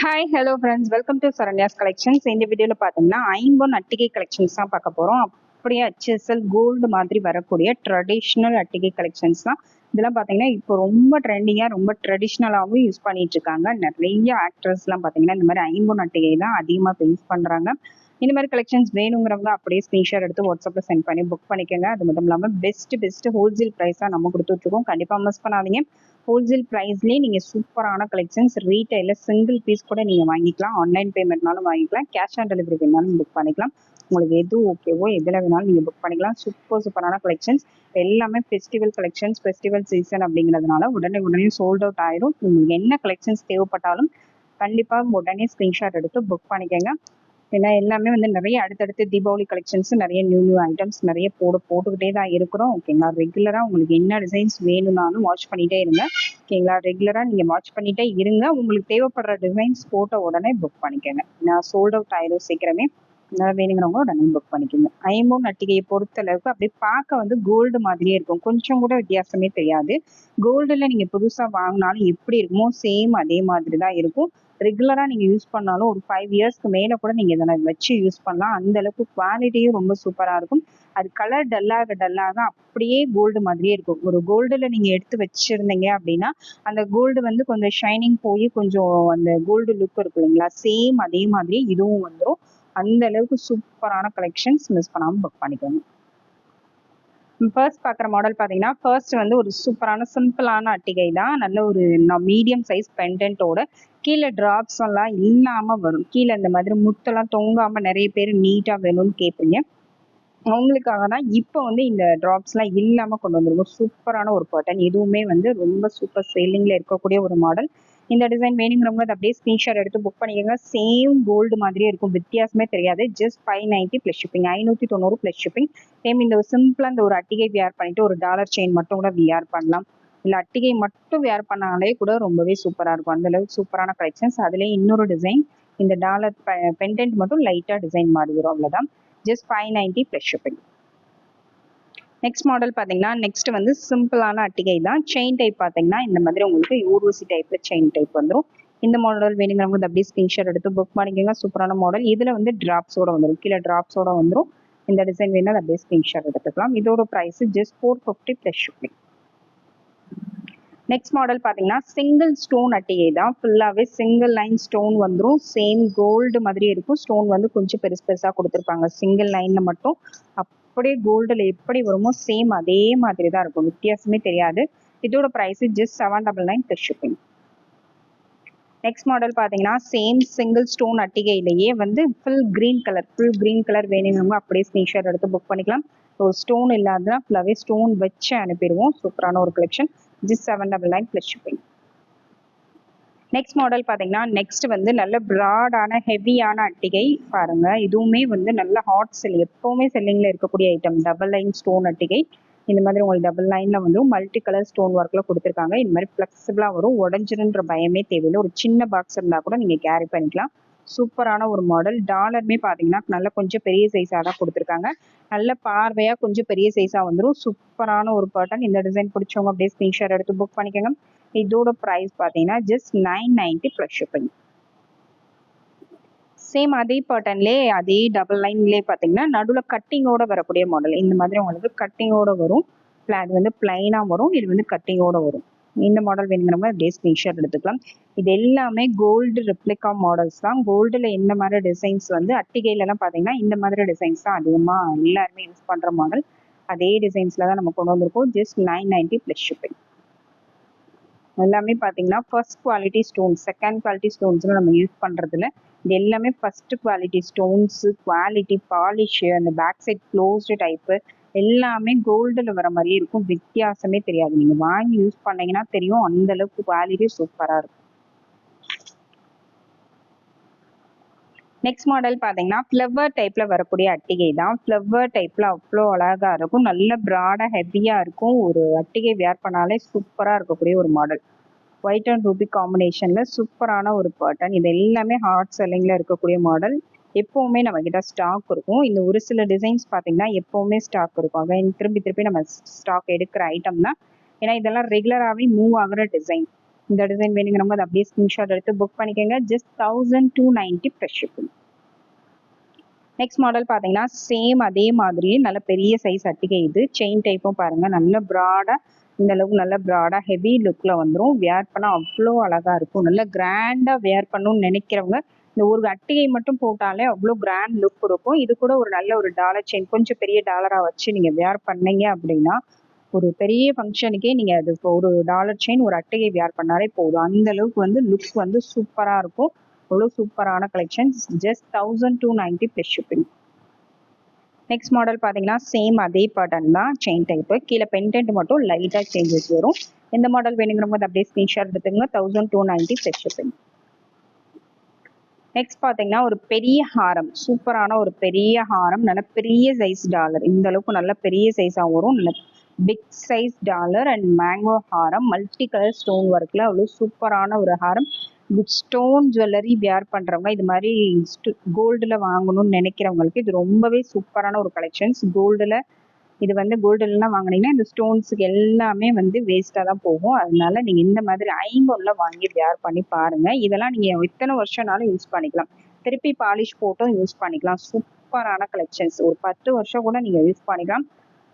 Hi hello friends welcome to Saranya's collections இந்த வீடியோவில் பார்த்தீங்கன்னா ஐம்பொன் அட்டிகை கலெக்ஷன்ஸ் தான் பார்க்க போகிறோம் அப்படியே ஹெச்எஸ்எல் கோல்டு மாதிரி வரக்கூடிய ட்ரெடிஷ்னல் அட்டிகை கலெக்ஷன்ஸ் தான். இதெல்லாம் பார்த்தீங்கன்னா இப்போ ரொம்ப ட்ரெண்டிங்காக ரொம்ப ட்ரெடிஷ்னலாகவும் யூஸ் பண்ணிட்டு இருக்காங்க. நிறைய ஆக்டர்ஸ்லாம் பார்த்தீங்கன்னா இந்த மாதிரி ஐம்பொன் அட்டிகை தான் அதிகமாக இப்போ யூஸ் பண்ணுறாங்க இந்த மாதிரி கலெக்ஷன்ஸ் வேணுங்கிறவங்க அப்படியே ஸ்க்ரீன்ஷாட் எடுத்து வாட்ஸ்அப்பில் சென்ட் பண்ணி புக் பண்ணிக்கோங்க. அது மட்டும் இல்லாமல் பெஸ்ட் பெஸ்ட் ஹோல்சேல் ப்ரைஸாக நம்ம கொடுத்துட்ருக்கோம் கண்டிப்பாக மிஸ் பண்ணாதீங்க. ஹோல்சேல் ப்ரைஸ்லேயே நீங்கள் சூப்பரான கலெக்ஷன்ஸ் ரீட்டைலில் சிங்கிள் பீஸ் கூட நீங்கள் வாங்கிக்கலாம். ஆன்லைன் பேமெண்ட்னாலும் வாங்கிக்கலாம். கேஷ் ஆன் டெலிவரி வேணாலும் புக் பண்ணிக்கலாம். உங்களுக்கு எது ஓகேவோ எதில் வேணாலும் நீங்கள் புக் பண்ணிக்கலாம். சூப்பர் சூப்பரான கலெக்ஷன்ஸ் எல்லாமே ஃபெஸ்டிவல் கலெக்ஷன்ஸ் ஃபெஸ்டிவல் சீசன் அப்படிங்கிறதுனால உடனே உடனே சோல்ட் அவுட் ஆயிரும். உங்களுக்கு என்ன கலெக்ஷன்ஸ் தேவைப்பட்டாலும் கண்டிப்பாக உடனே ஸ்க்ரீன்ஷாட் எடுத்து புக் பண்ணிக்கோங்க. ஏன்னா எல்லாமே வந்து நிறைய அடுத்தடுத்து தீபாவளி கலெக்ஷன்ஸ் நிறைய நியூ நியூ ஐட்டம்ஸ் நிறைய போட போட்டுக்கிட்டே தான் இருக்கிறோம். ஓகேங்களா ரெகுலராக உங்களுக்கு என்ன டிசைன்ஸ் வேணும்னாலும் வாட்ச் பண்ணிட்டே இருங்க. ஓகேங்களா ரெகுலராக நீங்கள் வாட்ச் பண்ணிட்டே இருங்க. உங்களுக்கு தேவைப்படுற டிசைன்ஸ் போட்ட உடனே புக் பண்ணிக்கோங்க. நான் சோல்ட் அவுட் ஆயிரும் சீக்கிரமே. அதனால வேணுங்கிறவங்க உடனே புக் பண்ணிக்கோங்க. ஐம்பொன் நட்டிகையை பொறுத்த அளவுக்கு அப்படியே பார்க்க வந்து கோல்டு மாதிரியே இருக்கும். கொஞ்சம் கூட வித்தியாசமே தெரியாது. கோல்டில் நீங்கள் புதுசாக வாங்கினாலும் எப்படி இருக்குமோ சேம் அதே மாதிரி தான் இருக்கும். ரெகுலராக நீங்கள் யூஸ் பண்ணாலும் ஒரு ஃபைவ் இயர்ஸ்க்கு மேலே கூட நீங்கள் இதை வச்சு யூஸ் பண்ணலாம். அந்த அளவுக்கு குவாலிட்டியும் ரொம்ப சூப்பராக இருக்கும். அது கலர் டல்லாக டல்லாக அப்படியே கோல்டு மாதிரியே இருக்கும். ஒரு கோல்டில் நீங்கள் எடுத்து வச்சுருந்தீங்க அப்படின்னா அந்த கோல்டு வந்து கொஞ்சம் ஷைனிங் போய் கொஞ்சம் அந்த கோல்டு லுக் இருக்கும் இல்லைங்களா? சேம் அதே மாதிரி இதுவும் வந்துடும் அந்த அளவுக்கு சூப்பரான கலெக்ஷன்ஸ் மிஸ் பண்ணாமல் புக் பண்ணிக்கோங்க. ஃபர்ஸ்ட் பார்க்குற மாடல் பார்த்தீங்கன்னா ஃபர்ஸ்ட் வந்து ஒரு சூப்பரான சிம்பிளான அட்டிகை தான். நல்ல ஒரு மீடியம் சைஸ் பெண்டன்ட்டோட கீழே ட்ராப்ஸ் எல்லாம் இல்லாமல் வரும். கீழே இந்த மாதிரி முத்தெல்லாம் தொங்காமல் நிறைய பேர் நீட்டாக வேணும்னு கேட்பீங்க அவங்களுக்காக தான் இப்போ வந்து இந்த ட்ராப்ஸ்லாம் இல்லாமல் கொண்டு வந்திருக்கோம். சூப்பரான ஒரு பேட்டர்ன் இதுவுமே வந்து ரொம்ப சூப்பர் சேலிங்கில் இருக்கக்கூடிய ஒரு மாடல் இந்த டிசைன் வேணுங்கிறவங்க அதை அப்படியே ஸ்க்ரீன்ஷாட் எடுத்து புக் பண்ணிக்கோங்க. சேம் கோல்டு மாதிரியே இருக்கும். வித்தியாசமே தெரியாது. Just five ninety plus shipping ஐநூற்றி தொண்ணூறு ப்ளஸ் ஷிப்பிங் சேம் இந்த சிம்பிளாக இந்த ஒரு அட்டிகை வியார் பண்ணிட்டு ஒரு டாலர் செயின் மட்டும் கூட வியார் பண்ணலாம். இல்லை அட்டிகை மட்டும் வேர் பண்ணாலே கூட ரொம்பவே சூப்பராக இருக்கும். அந்தளவுக்கு சூப்பரான கலெக்ஷன்ஸ் அதுலேயே இன்னொரு டிசைன் இந்த டாலர் பெண்டன்ட் மட்டும் லைட்டாக டிசைன் மாறி வரும் அவ்வளோதான் just five ninety plus shipping next model பார்த்தீங்கன்னா நெக்ஸ்ட் வந்து சிம்பிளான அட்டிகை தான். செயின் டைப் பார்த்தீங்கன்னா இந்த மாதிரி உங்களுக்கு யூர்வசி டைப்பில் செயின் டைப் வந்துடும் இந்த மாடல் வேணுங்கிறவங்க அப்படியே ஸ்கிரீன்ஷாட் எடுத்து புக் பண்ணிக்கோங்க. சூப்பரான மாடல் இதில் வந்து ட்ராப்ஸோட வந்துடும் கீழே ட்ராப்ஸோட வந்துடும் இந்த டிசைன் வேணால் அப்படியே ஸ்கிரீன்ஷாட் எடுத்துக்கலாம். இதோட price just four fifty plus shipping next model பார்த்தீங்கன்னா சிங்கிள் ஸ்டோன் அட்டிகை தான். ஃபுல்லாகவே சிங்கிள் லைன் ஸ்டோன் வந்துடும் சேம் கோல்டு மாதிரி இருக்கும். ஸ்டோன் வந்து கொஞ்சம் பெருசு பெருசாக கொடுத்துருப்பாங்க. சிங்கிள் லைனில் மட்டும் அப்படியே கோல்டில் எப்படி வருமோ சேம் அதே மாதிரி தான் இருக்கும். வித்தியாசமே தெரியாது. இதோட price just seven double nine plus shipping next model பார்த்தீங்கன்னா சேம் சிங்கிள் ஸ்டோன் அட்டிகையிலேயே வந்து full green colour full green colour வேணுங்கிறவங்க அப்படியே ஸ்னீஷர் எடுத்து புக் பண்ணிக்கலாம். ஸோ ஸ்டோன் இல்லாததுனா ஃபுல்லாகவே ஸ்டோன் வச்சு அனுப்பிடுவோம். சூப்பரான ஒரு collection just seven double nine plus shipping next model பார்த்தீங்கன்னா நெக்ஸ்ட் வந்து நல்ல ப்ராடான ஹெவியான அட்டிகை பாருங்க. இதுவுமே வந்து நல்ல ஹாட் செல் எப்பவுமே செல்லிங்ல இருக்கக்கூடிய ஐட்டம் டபுள் லைன் ஸ்டோன் அட்டிகை. இந்த மாதிரி உங்களுக்கு டபுள் லைன்ல வந்து மல்டி கலர் ஸ்டோன் ஒர்க்ல கொடுத்துருக்காங்க. இந்த மாதிரி ஃபிளெக்சிபிளா வரும். உடஞ்சிருன்ற பயமே தேவையில்லை. ஒரு சின்ன பாக்ஸ் இருந்தா கூட நீங்க கேரி பண்ணிக்கலாம். சூப்பரான ஒரு மாடல் டாலருமே பார்த்தீங்கன்னா நல்லா கொஞ்சம் பெரிய சைஸாக தான் கொடுத்துருக்காங்க. நல்ல பார்வையாக கொஞ்சம் பெரிய சைஸாக வந்துடும் சூப்பரான ஒரு பேட்டர்ன் இந்த டிசைன் பிடிச்சவங்க அப்படியே ஸ்க்ரீன்ஷாட் எடுத்து புக் பண்ணிக்கோங்க. இதோட ப்ரைஸ் பார்த்தீங்கன்னா just nine ninety plus shipping same அதே பேட்டர்ன்லேயே அதே டபுள் லைன்லேயே பார்த்தீங்கன்னா நடுவில் கட்டிங்கோட வரக்கூடிய மாடல் இந்த மாதிரி உங்களுக்கு கட்டிங்கோட வரும். அது வந்து பிளைனாக வரும். இது வந்து கட்டிங்கோட வரும். இந்த மாடல் வேணுங்கிறவங்க அப்படியே ஸ்க்ரீன்ஷாட் எடுத்துக்கலாம். இது எல்லாமே கோல்டு ரெப்ளிகா மாடல்ஸ் தான் கோல்டில் இந்த மாதிரி டிசைன்ஸ் வந்து அட்டிகையிலலாம் பார்த்தீங்கன்னா இந்த மாதிரி டிசைன்ஸ் தான் அதிகமாக எல்லாருமே யூஸ் பண்ணுற மாடல் அதே டிசைன்ஸில் தான் நம்ம கொண்டு வந்திருக்கோம். Just nine ninety plus shipping எல்லாமே பார்த்தீங்கன்னா first quality stones second quality ஸ்டோன்ஸ்னு நம்ம யூஸ் பண்ணுறதுல இது எல்லாமே first quality stones quality polish அந்த பேக் சைட் க்ளோஸ்டு டைப்பு எல்லாமே கோல்டில் வர மாதிரியே இருக்கும். வித்தியாசமே தெரியாது. நீங்கள் வாங்கி யூஸ் பண்ணீங்கன்னா தெரியும். அந்த அளவுக்கு குவாலிட்டி சூப்பராக இருக்கும். நெக்ஸ்ட் மாடல் பார்த்தீங்கன்னா ஃப்ளவர் டைப்பில் வரக்கூடிய அட்டிகை தான். ஃப்ளவர் டைப்பில் அவ்வளோ அழகாக இருக்கும். நல்ல ப்ராடாக ஹெவியாக இருக்கும். ஒரு அட்டிகை வேர் பண்ணாலே சூப்பராக இருக்கக்கூடிய ஒரு மாடல் ஒயிட் அண்ட் ரூபி காம்பினேஷனில் சூப்பரான ஒரு பேட்டர்ன் இது எல்லாமே ஹார்ட் செல்லிங்கில் இருக்கக்கூடிய மாடல் எப்போவுமே நம்ம கிட்ட ஸ்டாக் இருக்கும். இந்த ஒரு சில டிசைன்ஸ் பார்த்தீங்கன்னா எப்போவுமே ஸ்டாக் இருக்கும். அகைன் திரும்பி திருப்பி நம்ம ஸ்டாக் எடுக்கிற ஐட்டம் தான். ஏன்னா இதெல்லாம் ரெகுலராகவே மூவ் ஆகுற டிசைன் இந்த டிசைன் வேணுங்கிறவங்க அதை அப்படியே ஸ்கிரீன்ஷாட் எடுத்து புக் பண்ணிக்கோங்க. Just thousand two ninety plus shipping next model பார்த்தீங்கன்னா சேம் அதே மாதிரி. நல்ல பெரிய சைஸ் அட்டிகை இது. செயின் டைப்பும் பாருங்க. நல்ல ப்ராடாக இந்த அளவுக்கு நல்ல ப்ராடாக ஹெவி லுக்கில் வந்துடும் வேர் பண்ணால் அவ்வளோ அழகாக இருக்கும். நல்ல கிராண்டாக வேர் பண்ணணும்னு நினைக்கிறவங்க இந்த ஒரு அட்டிகை மட்டும் போட்டாலே அவ்வளோ கிராண்ட் லுக் இருக்கும் இது கூட ஒரு நல்ல ஒரு டாலர் செயின் கொஞ்சம் பெரிய டாலராக வச்சு நீங்கள் வேர் பண்ணீங்க அப்படின்னா ஒரு பெரிய ஃபங்க்ஷனுக்கே நீங்கள் அது இப்போ ஒரு டாலர் செயின் ஒரு அட்டையை வேர் பண்ணாலே போதும். அந்த அளவுக்கு வந்து லுக் வந்து சூப்பராக இருக்கும். அவ்வளோ சூப்பரான collections just thousand two ninety plus shipping next model பார்த்தீங்கன்னா சேம் அதே பேட்டர்ன் தான் செயின் டைப்பு கீழே பென்டென்ட் மட்டும் லைட்டாக சேஞ்சஸ் வரும். எந்த மாடல் வேணுங்கிறவங்க அப்படியே ஸ்க்ரீன்ஷாட் எடுத்துங்க thousand two ninety plus shipping next பார்த்தீங்கன்னா ஒரு பெரிய ஹாரம். சூப்பரான ஒரு பெரிய ஹாரம். நல்ல பெரிய சைஸ் டாலர் இந்த அளவுக்கு நல்ல பெரிய சைஸாக வரும். நல்ல big size dollar and mango Haram. Multi colour stone ஒர்க்கில் அவ்வளோ சூப்பரான ஒரு ஹாரம். ஸ்டோன் ஜுவல்லரி வியர் பண்ணுறவங்க இது மாதிரி கோல்டில் வாங்கணும்னு நினைக்கிறவங்களுக்கு இது ரொம்பவே சூப்பரான ஒரு கலெக்ஷன்ஸ் கோல்டில் இது வந்து கோல்டுலாம் வாங்கினீங்கன்னா இந்த ஸ்டோன்ஸுக்கு எல்லாமே வந்து வேஸ்ட்டாக தான் போகும். அதனால நீங்கள் இந்த மாதிரி ஐம்பொன்னில் வாங்கி பேர் பண்ணி பாருங்கள் இதெல்லாம் நீங்கள் எத்தனை வருஷம்னாலும் யூஸ் பண்ணிக்கலாம். திருப்பி பாலிஷ் போட்டும் யூஸ் பண்ணிக்கலாம். சூப்பரான கலெக்ஷன்ஸ் ஒரு பத்து வருஷம் கூட நீங்கள் யூஸ் பண்ணிக்கலாம்.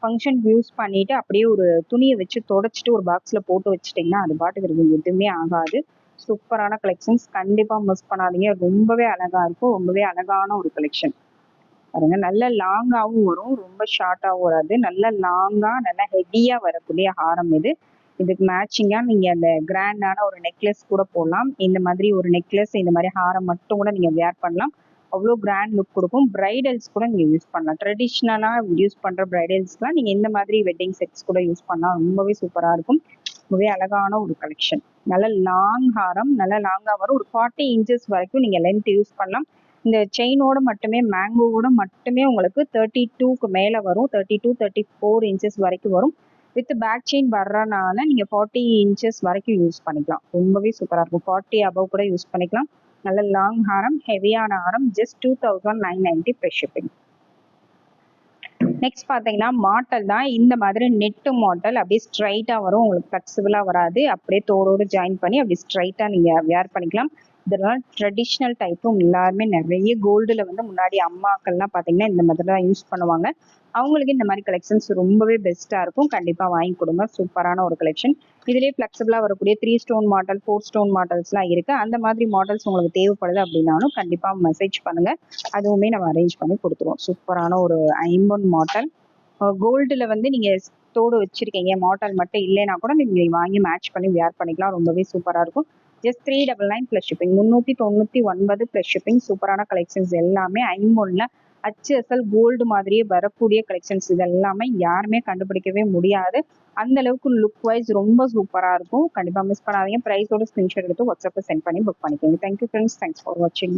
ஃபங்க்ஷனுக்கு யூஸ் பண்ணிவிட்டு அப்படியே ஒரு துணியை வச்சு தொடச்சிட்டு ஒரு பாக்ஸில் போட்டு வச்சிட்டிங்கன்னா அது பாட்டுக்கு இருக்கும் எதுவுமே ஆகாது. சூப்பரான கலெக்ஷன்ஸ் கண்டிப்பாக மிஸ் பண்ணாதீங்க. ரொம்பவே அழகாக இருக்கும். ரொம்பவே அழகான ஒரு கலெக்ஷன் பாருங்க. நல்ல லாங்காகவும் வரும். ரொம்ப ஷார்ட்டாகவும் வராது. நல்ல லாங்காக நல்ல ஹெவியாக வரக்கூடிய ஹாரம் இது. இதுக்கு மேட்சிங்காக நீங்கள் அந்த கிராண்டான ஒரு நெக்லஸ் கூட போடலாம். இந்த மாதிரி ஒரு நெக்லஸ் இந்த மாதிரி ஹாரம் மட்டும் கூட நீங்கள் வேர் பண்ணலாம். அவ்வளோ கிராண்ட் லுக் கொடுக்கும். பிரைடல்ஸ் கூட நீங்கள் யூஸ் பண்ணலாம். ட்ரெடிஷ்னலாக யூஸ் பண்ணுற பிரைடல்ஸ்லாம் நீங்கள் இந்த மாதிரி வெட்டிங் செட்ஸ் கூட யூஸ் பண்ணலாம். ரொம்பவே சூப்பராக இருக்கும். ரொம்பவே அழகான ஒரு கலெக்ஷன் நல்ல லாங் ஹாரம் நல்ல லாங்காக வரும். ஒரு ஃபார்ட்டி இன்ச்சஸ் வரைக்கும் நீங்கள் லென்த் யூஸ் பண்ணலாம். இந்த செயினோட மட்டுமே மேங்கோவோட மட்டுமே உங்களுக்கு தேர்ட்டி டூக்கு மேலே வரும். Thirty two thirty four inches வரைக்கும் வரும். வித் பேக் செயின் வர்றனால நீங்கள் ஃபார்ட்டி இன்ச்சஸ் வரைக்கும் யூஸ் பண்ணிக்கலாம். ரொம்பவே சூப்பராக இருக்கும். ஃபார்ட்டி அபவ் கூட யூஸ் பண்ணிக்கலாம். நல்ல லாங் ஹாரம் ஹெவியான ஹாரம் just two thousand nine ninety plus shipping next பார்த்தீங்கன்னா மாட்டல் தான். இந்த மாதிரி நெட்டு மாட்டல் அப்படியே ஸ்ட்ரைட்டாக வரும். உங்களுக்கு ஃப்ளெக்சிபிளாக வராது. அப்படியே தோடோடு ஜாயின் பண்ணி அப்படி ஸ்ட்ரைட்டாக நீங்கள் வேர் பண்ணிக்கலாம். இதெல்லாம் ட்ரெடிஷ்னல் டைப்பும் எல்லாருமே நிறைய கோல்டில் வந்து முன்னாடி அம்மாக்கள்லாம் பார்த்தீங்கன்னா இந்த மாதிரி தான் யூஸ் பண்ணுவாங்க. அவங்களுக்கு இந்த மாதிரி கலெக்ஷன்ஸ் ரொம்பவே பெஸ்ட்டாக இருக்கும். கண்டிப்பாக வாங்கி கொடுங்க. சூப்பரான ஒரு கலெக்ஷன் இதுலேயே ஃப்ளெக்சிபிளாக வரக்கூடிய three stone model four stone மாடல்ஸ்லாம் இருக்குது அந்த மாதிரி மாடல்ஸ் உங்களுக்கு தேவைப்படுது அப்படின்னாலும் கண்டிப்பாக மெசேஜ் பண்ணுங்கள் அதுவுமே நம்ம அரேஞ்ச் பண்ணி கொடுத்துருவோம். சூப்பரான ஒரு ஐம்பொன் மாடல் கோல்டில் வந்து நீங்கள் தோடு வச்சுருக்கீங்க. மாடல் மட்டும் இல்லைன்னா கூட நீங்கள் வாங்கி மேட்ச் பண்ணி வேர் பண்ணிக்கலாம். ரொம்பவே சூப்பராக இருக்கும். Just three double nine plus shipping முந்நூற்றி தொண்ணூற்றி ஒன்பது ப்ளஸ் ஷிப்பிங் சூப்பரான கலெக்ஷன்ஸ் எல்லாமே ஐம்பொன்னில் ஹச்எஸ்எல் கோல்டு மாதிரியே வரக்கூடிய கலெக்ஷன்ஸ் இது எல்லாமே யாருமே கண்டுபிடிக்கவே முடியாது. அந்த அளவுக்கு லுக் வைஸ் ரொம்ப சூப்பராக இருக்கும். கண்டிப்பாக மிஸ் பண்ணாதீங்க. ப்ரைஸோட ஸ்கிரீன்ஷாட் எடுத்து வாட்ஸ்அப்பில் சென்ட் பண்ணி புக் பண்ணிக்கோங்க. தேங்க்யூ ஃப்ரெண்ட்ஸ் தேங்க்ஸ் ஃபார் வாட்சிங்